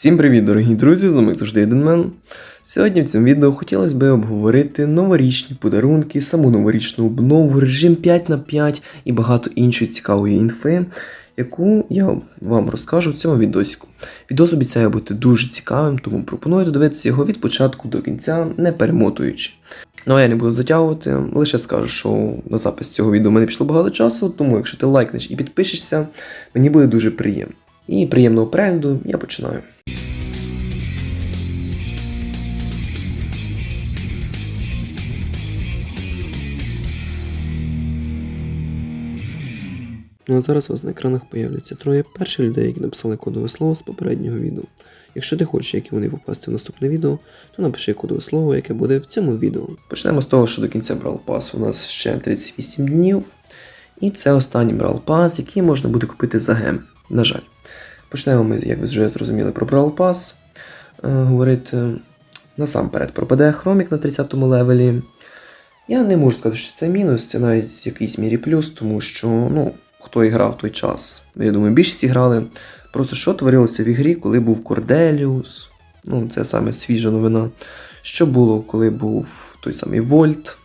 Всім привіт, дорогі друзі! З вами завжди Еденмен. Сьогодні в цьому відео хотілося б обговорити новорічні подарунки, саму новорічну обнову, режим 5 на 5 і багато іншої цікавої інфи, яку я вам розкажу в цьому відосіку. Відос обіцяє бути дуже цікавим, тому пропоную додивитися його від початку до кінця, не перемотуючи. Ну а я не буду затягувати, лише скажу, що на запис цього відео мене пішло багато часу, тому якщо ти лайкнеш і підпишешся, мені буде дуже приємно. І приємного перегляду я починаю. Ну а зараз у вас на екранах появляться троє перших людей, які написали кодове слово з попереднього відео. Якщо ти хочеш, як вони попасти в наступне відео, то напиши кодове слово, яке буде в цьому відео. Почнемо з того, що до кінця Брал Пас у нас ще 38 днів. І це останній Брал Пас, який можна буде купити за гем. На жаль. Почнемо ми, як ви вже зрозуміли, про Брал Пас. Е, говорити насамперед пропаде хромік на 30-му левелі. Я не можу сказати, що це мінус, це навіть в якійсь мірі плюс, тому що, ну, хто і грав в той час. Я думаю, більшість грали. Просто що творилося в ігрі, коли був Корделіус. Ну, це саме свіжа новина. Що було, коли був той самий Вольт.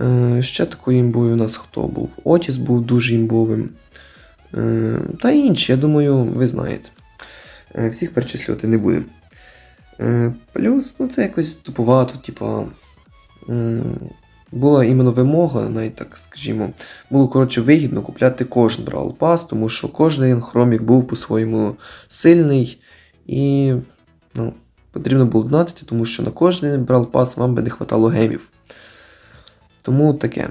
Е, ще такою імбою у нас хто був? Отіс був дуже імбовим. Е, та інші, я думаю, ви знаєте. Е, всіх перечислювати не будемо. Е, плюс, ну це якось тупувато, типа. була іменно вимога, навіть так скажімо, було коротше вигідно купляти кожен Brawl Pass, тому що кожен хромік був по-своєму сильний і ну, потрібно було донатити, тому що на кожен Brawl Pass вам би не хватало гемів. Тому таке.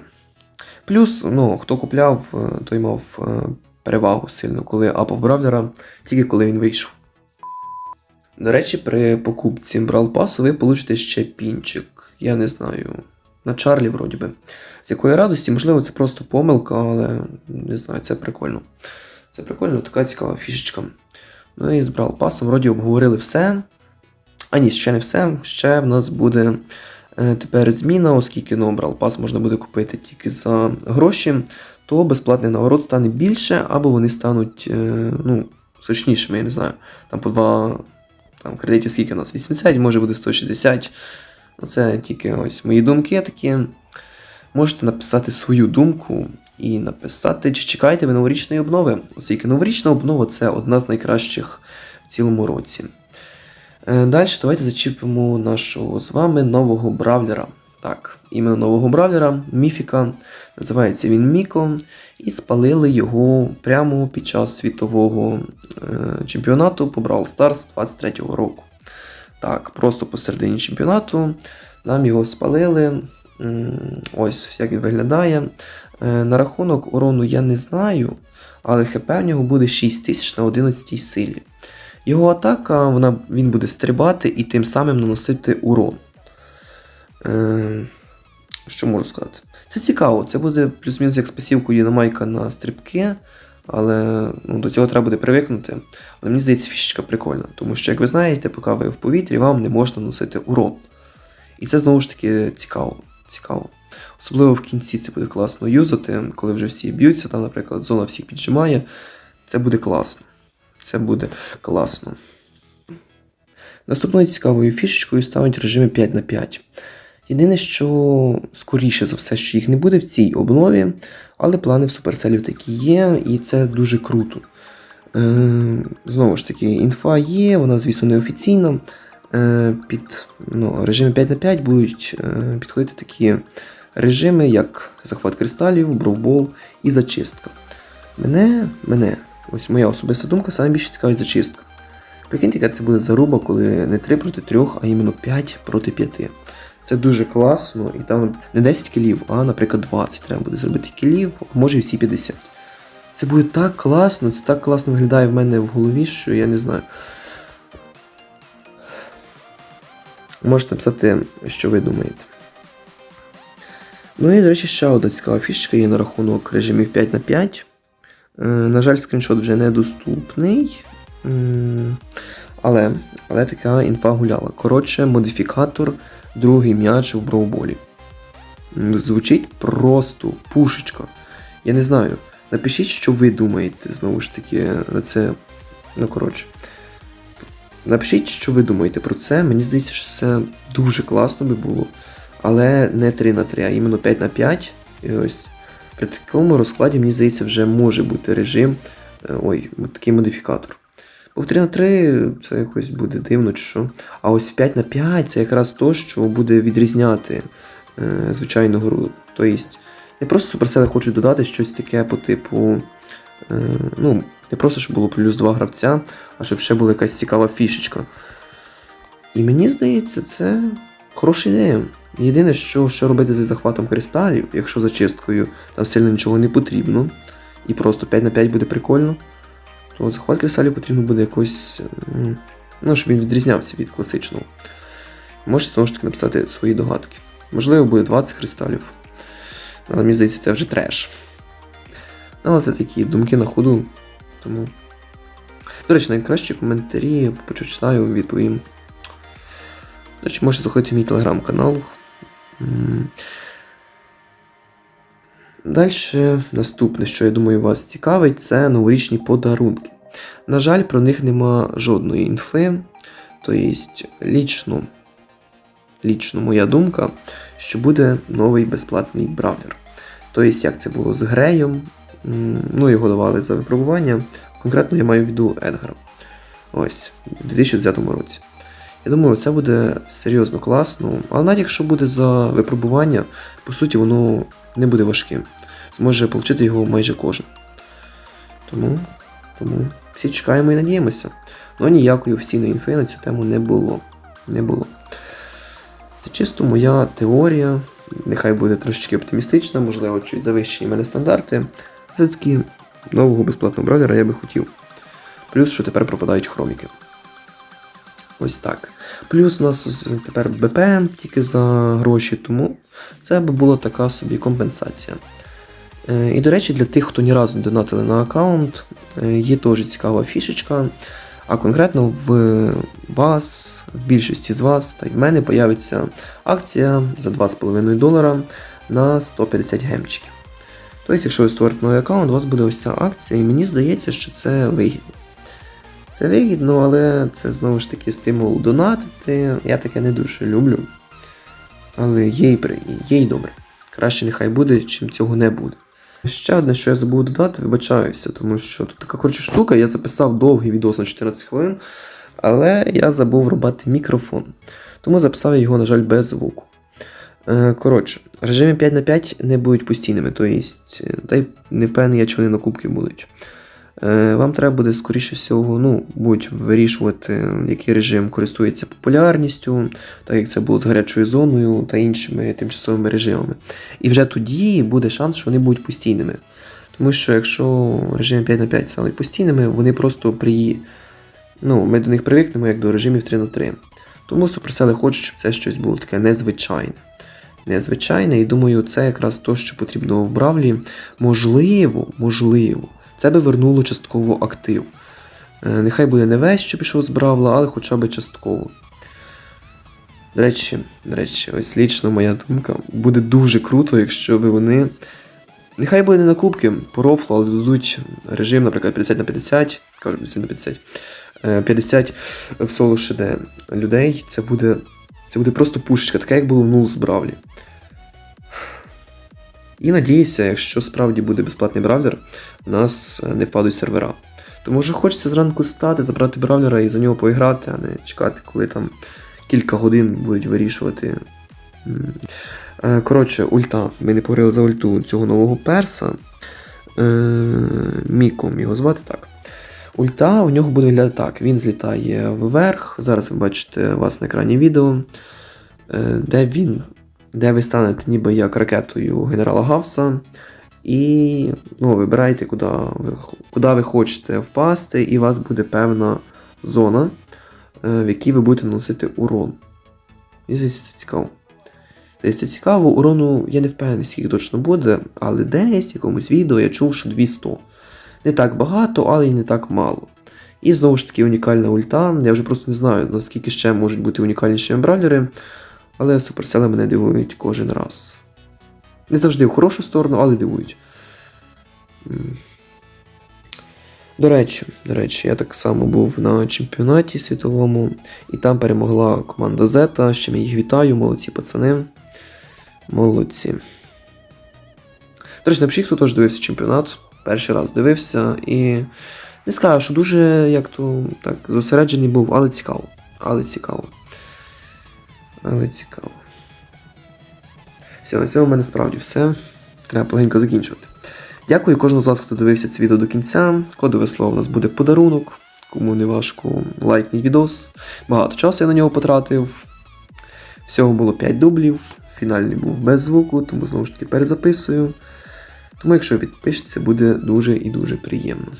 Плюс, ну, хто купляв, той мав перевагу сильно, коли апав Бравлера, тільки коли він вийшов. До речі, при покупці Brawl Pass ви получите ще пінчик. Я не знаю. На Чарлі, вроді би. З якої радості, можливо, це просто помилка, але не знаю, це прикольно. Це прикольно, така цікава фішечка. Ну і з Brawl Pass вроді обговорили все. А ні, ще не все. Ще в нас буде е, тепер зміна, оскільки ну, Brawl Pass можна буде купити тільки за гроші, то безплатний нагород стане більше, або вони стануть е, ну, сочнішими, я не знаю. Там по два там, кредитів скільки у нас 80, може буде 160. Ну, Це тільки ось мої думки такі. Можете написати свою думку і написати, чи чекаєте ви новорічної обнови, оскільки новорічна обнова це одна з найкращих в цілому році. Е, Далі давайте зачіпимо нашого з вами нового бравлера. Так, іменно нового бравлера, Міфіка. Називається він Міко. І спалили його прямо під час світового е, чемпіонату по Brawl Stars 23-го року. Так, просто посередині чемпіонату нам його спалили. Ось як він виглядає. Е, На рахунок урону я не знаю, але ХП в нього буде 6000 на 11 силі. Його атака, вона, він буде стрибати і тим самим наносити урон. Е, що можу сказати? Це цікаво, це буде плюс-мінус як з пасівкою Дінамайка на стрибки, але ну, до цього треба буде привикнути. Але мені здається, фішечка прикольна, тому що, як ви знаєте, поки ви в повітрі, вам не можна носити урон. І це знову ж таки цікаво. цікаво. Особливо в кінці це буде класно юзати, коли вже всі б'ються, там, наприклад, зона всіх піджимає. Це буде класно. Це буде класно. Наступною цікавою фішечкою стануть режими 5 на 5. Єдине, що скоріше за все, що їх не буде в цій обнові, але плани в суперселів такі є, і це дуже круто. Е, знову ж таки, інфа є, вона, звісно, неофіційна. Е, під ну, режими 5 на 5 будуть е, підходити такі режими, як захват кристалів, бровбол і зачистка. Мене, мене, ось моя особиста думка, саме більше цікавить зачистка. Прикиньте, яка це буде заруба, коли не 3 проти 3, а іменно 5 проти 5. Це дуже класно, і там не 10 кілів, а, наприклад, 20 треба буде зробити кілів, може і всі 50. Це буде так класно, це так класно виглядає в мене в голові, що я не знаю. Можете написати, що ви думаєте. Ну і, до речі, ще одна цікава фішечка є на рахунок режимів 5 на 5. Е, на жаль, скріншот вже недоступний. Але, але така інфа гуляла. Коротше, модифікатор другий м'яч в броуболі. Звучить просто пушечка. Я не знаю. Напишіть, що ви думаєте, знову ж таки, на це. Ну, коротше. Напишіть, що ви думаєте про це. Мені здається, що це дуже класно би було. Але не 3 на 3, а іменно 5 на 5. І ось при такому розкладі, мені здається, вже може бути режим. е, Ой, такий модифікатор. В 3 на 3 це якось буде дивно чи що. А ось в 5 на 5 це якраз то, що буде відрізняти е, звичайну гру. Тобто, не просто суперсели хочуть додати щось таке по типу. Е, ну, не просто, щоб було плюс 2 гравця, а щоб ще була якась цікава фішечка. І мені здається, це хороша ідея. Єдине, що, що робити зі захватом кристалів, якщо зачисткою там сильно нічого не потрібно, і просто 5 на 5 буде прикольно, то захват кристалів потрібно буде якось. Ну, щоб він відрізнявся від класичного. Можете знову ж таки написати свої догадки. Можливо, буде 20 кристалів. Але мені здається, це вже треш. Але це такі думки на ходу. Тому. До речі, найкращі коментарі почитаю, відповім. До речі, можете заходити в мій телеграм-канал. Далі, наступне, що я думаю, вас цікавить, це новорічні подарунки. На жаль, про них нема жодної інфи. Тобто, лічно, лічно моя думка, що буде новий безплатний бравлер. Тобто, як це було з Греєм, ну його давали за випробування. Конкретно я маю в виду Едгара. Ось, у 2010 році. Я думаю, це буде серйозно класно, але навіть якщо буде за випробування, по суті, воно не буде важким. Зможе отримати його майже кожен. Тому, тому всі чекаємо і надіємося. Ну ніякої офіційної інфи на цю тему не було. Не було. Це чисто моя теорія. Нехай буде трошечки оптимістична, можливо, чуть завищені мене стандарти. Все-таки нового безплатного бравлера я би хотів. Плюс, що тепер пропадають хроміки. Ось так. Плюс у нас тепер БП тільки за гроші, тому це би була така собі компенсація. Е, І, до речі, для тих, хто ні разу не донатили на аккаунт, е, є теж цікава фішечка. А конкретно в вас, в більшості з вас, та й в мене появиться акція за 2,5 долара на 150 гемчиків. Тобто, якщо ви створите новий аккаунт, у вас буде ось ця акція, і мені здається, що це вигідно. Це вигідно, але це знову ж таки стимул донатити. Я таке не дуже люблю. Але є й, при- є й добре. Краще нехай буде, чим цього не буде. Ще одне, що я забув додати, вибачаюся, тому що тут така коротша штука, я записав довгий відос на 14 хвилин, але я забув робити мікрофон. Тому записав його, на жаль, без звуку. Е, Коротше, режими 5 на 5 не будуть постійними, тобто, та й не впевнений, я, чи вони на кубки будуть. Е, Вам треба буде, скоріше всього, ну, будь вирішувати, який режим користується популярністю, так як це було з гарячою зоною та іншими тимчасовими режимами. І вже тоді буде шанс, що вони будуть постійними. Тому що якщо режими 5 на 5 стануть постійними, вони просто при. Ну, ми до них привикнемо як до режимів 3 на 3. Тому суперсели хочуть, щоб це щось було таке незвичайне. Незвичайне, і думаю, це якраз то, що потрібно в Бравлі. Можливо, можливо, це би вернуло частково актив. Е, Нехай буде не весь, що пішов з Бравла, але хоча б частково. До речі, до речі, ось лічно моя думка. Буде дуже круто, якщо би вони. Нехай буде не на кубки по рофлу, але дадуть режим, наприклад, 50 на 50, кажу 50 на 50, е, 50 в соло ШД людей. Це буде. Це буде просто пушечка, така як було в Нулс Бравлі. І надіюся, якщо справді буде безплатний бравлер, у нас е, не впадуть сервера. Тому що хочеться зранку стати, забрати бравлера і за нього поіграти, а не чекати, коли там кілька годин будуть вирішувати. Е, Коротше, ульта. Ми не поговорили за ульту цього нового перса. Е, Міком його звати так. Ульта у нього буде виглядати так. Він злітає вверх. Зараз ви бачите вас на екрані відео, де він, де ви станете ніби як ракетою генерала Гавса. І ну, вибирайте, куди ви, куди ви хочете впасти, і у вас буде певна зона, е, в якій ви будете наносити урон. Мені здається, це цікаво. Це цікаво, урону я не впевнений, скільки точно буде, але десь в якомусь відео я чув, що 200. Не так багато, але й не так мало. І знову ж таки унікальна ульта. Я вже просто не знаю, наскільки ще можуть бути унікальніші бравлери, але суперсели мене дивують кожен раз. Не завжди в хорошу сторону, але дивують. До речі, до речі, я так само був на чемпіонаті світовому, і там перемогла команда Зета, чим я їх вітаю, молодці пацани. Молодці. До речі, напишіть, хто теж дивився чемпіонат. Перший раз дивився і не скажу, що дуже як то так зосереджений був, але цікаво. Але цікаво. Але цікаво. Все, на цьому в мене справді все. Треба полегенько закінчувати. Дякую кожному з вас, хто дивився це відео до кінця. Кодове слово у нас буде подарунок. Кому не важко, лайкніть відос. Багато часу я на нього потратив. Всього було 5 дублів. Фінальний був без звуку, тому знову ж таки перезаписую. Тому, якщо ви підпишетеся, буде дуже і дуже приємно.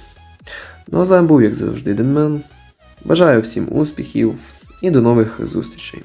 Ну а з вами був, як завжди, Денмен. Бажаю всім успіхів і до нових зустрічей.